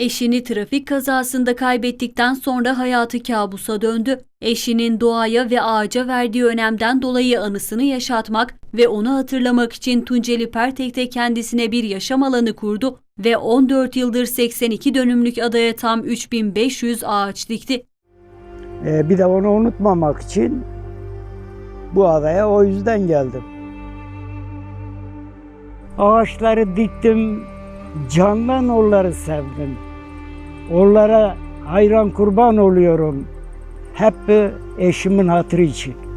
Eşini trafik kazasında kaybettikten sonra hayatı kabusa döndü. Eşinin doğaya ve ağaca verdiği önemden dolayı anısını yaşatmak ve onu hatırlamak için Tunceli Pertek'te kendisine bir yaşam alanı kurdu ve 14 yıldır 82 dönümlük adaya tam 3500 ağaç dikti. Ee, bir de onu unutmamak için bu adaya o yüzden geldim. Ağaçları diktim, candan onları sevdim. Onlara hayran kurban oluyorum. Hep eşimin hatırı için. –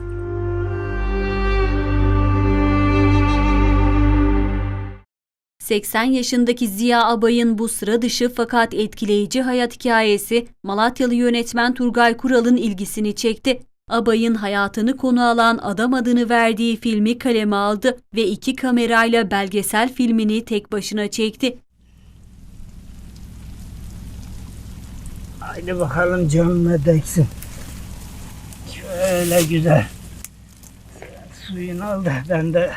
80 yaşındaki Ziya Abay'ın bu sıra dışı fakat etkileyici hayat hikayesi Malatyalı yönetmen Turgay Kural'ın ilgisini çekti. Abay'ın hayatını konu alan Adam adını verdiği filmi kaleme aldı ve iki kamerayla belgesel filmini tek başına çekti. Haydi bakalım canına değsin. Şöyle güzel. Suyunu al da ben de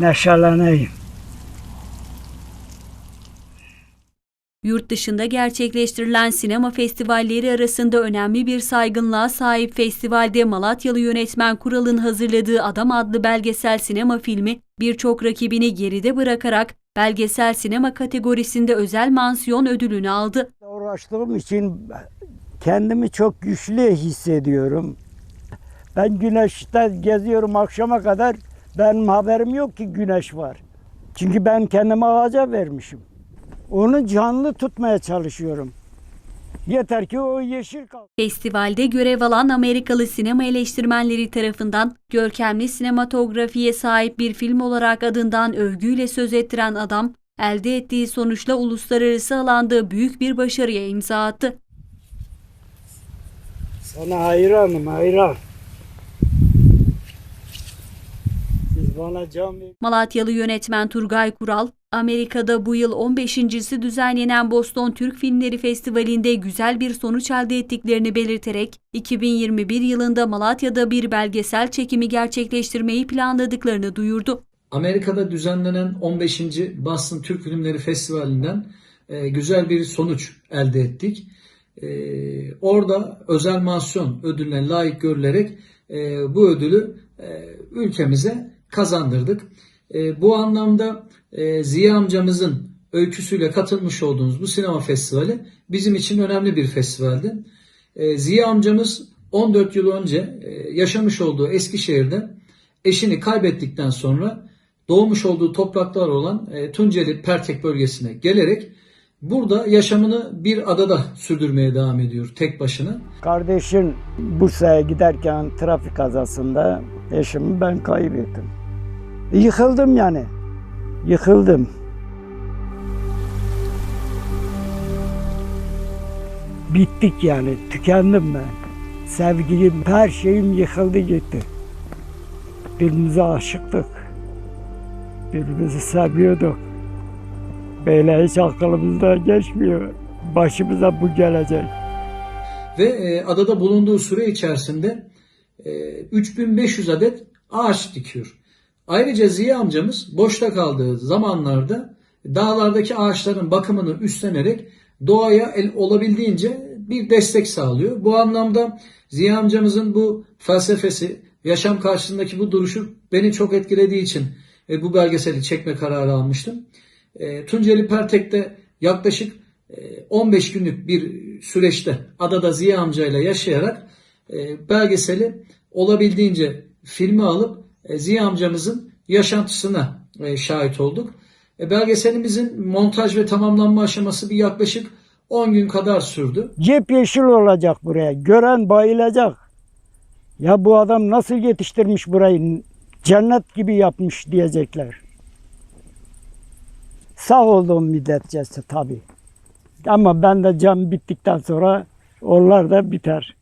neşeleneyim. Yurt dışında gerçekleştirilen sinema festivalleri arasında önemli bir saygınlığa sahip festivalde Malatyalı yönetmen Kural'ın hazırladığı Adam adlı belgesel sinema filmi birçok rakibini geride bırakarak belgesel sinema kategorisinde özel mansiyon ödülünü aldı. Uğraştığım için kendimi çok güçlü hissediyorum. Ben güneşte geziyorum akşama kadar. Benim haberim yok ki güneş var. Çünkü ben kendimi ağaca vermişim. Onu canlı tutmaya çalışıyorum. Yeter ki o yeşil kalsın. Festivalde görev alan Amerikalı sinema eleştirmenleri tarafından görkemli sinematografiye sahip bir film olarak adından övgüyle söz ettiren adam, elde ettiği sonuçla uluslararası alanda büyük bir başarıya imza attı. Sana hayranım hayran. Siz bana can verin. Malatyalı yönetmen Turgay Kural, Amerika'da bu yıl 15.si düzenlenen Boston Türk Filmleri Festivali'nde güzel bir sonuç elde ettiklerini belirterek 2021 yılında Malatya'da bir belgesel çekimi gerçekleştirmeyi planladıklarını duyurdu. Amerika'da düzenlenen 15. Boston Türk Filmleri Festivali'nden e, güzel bir sonuç elde ettik. E, orada özel mansiyon ödülüne layık görülerek e, bu ödülü ülkemize kazandırdık. Bu anlamda Ziya amcamızın öyküsüyle katılmış olduğumuz bu sinema festivali bizim için önemli bir festivaldi. Ziya amcamız 14 yıl önce yaşamış olduğu Eskişehir'de eşini kaybettikten sonra doğmuş olduğu topraklar olan e, Tunceli Pertek bölgesine gelerek burada yaşamını bir adada sürdürmeye devam ediyor tek başına. Kardeşim Bursa'ya giderken trafik kazasında eşimi ben kaybettim. Yıkıldım yani. Yıkıldım. Bittik yani. Tükendim ben. Sevgilim, her şeyim yıkıldı gitti. Birbirimize aşıktık. Birbirimizi seviyorduk. Böyle hiç aklımızda geçmiyor. Başımıza bu gelecek. Ve e, adada bulunduğu süre içerisinde e, 3500 adet ağaç dikiyor. Ayrıca Ziya amcamız boşta kaldığı zamanlarda dağlardaki ağaçların bakımını üstlenerek doğaya el, olabildiğince bir destek sağlıyor. Bu anlamda Ziya amcamızın bu felsefesi, yaşam karşısındaki bu duruşu beni çok etkilediği için e, bu belgeseli çekme kararı almıştım. E, Tunceli Pertek'te yaklaşık e, 15 günlük bir süreçte adada Ziya amcayla yaşayarak e, belgeseli olabildiğince filme alıp e, Ziya amcamızın yaşantısına e, şahit olduk. E, belgeselimizin montaj ve tamamlanma aşaması bir yaklaşık 10 gün kadar sürdü. Yepyeşil olacak buraya. Gören bayılacak. Ya bu adam nasıl yetiştirmiş burayı? Cennet gibi yapmış diyecekler. Sağ olduğum müddetçe tabii. Ama ben de can bittikten sonra onlar da biter.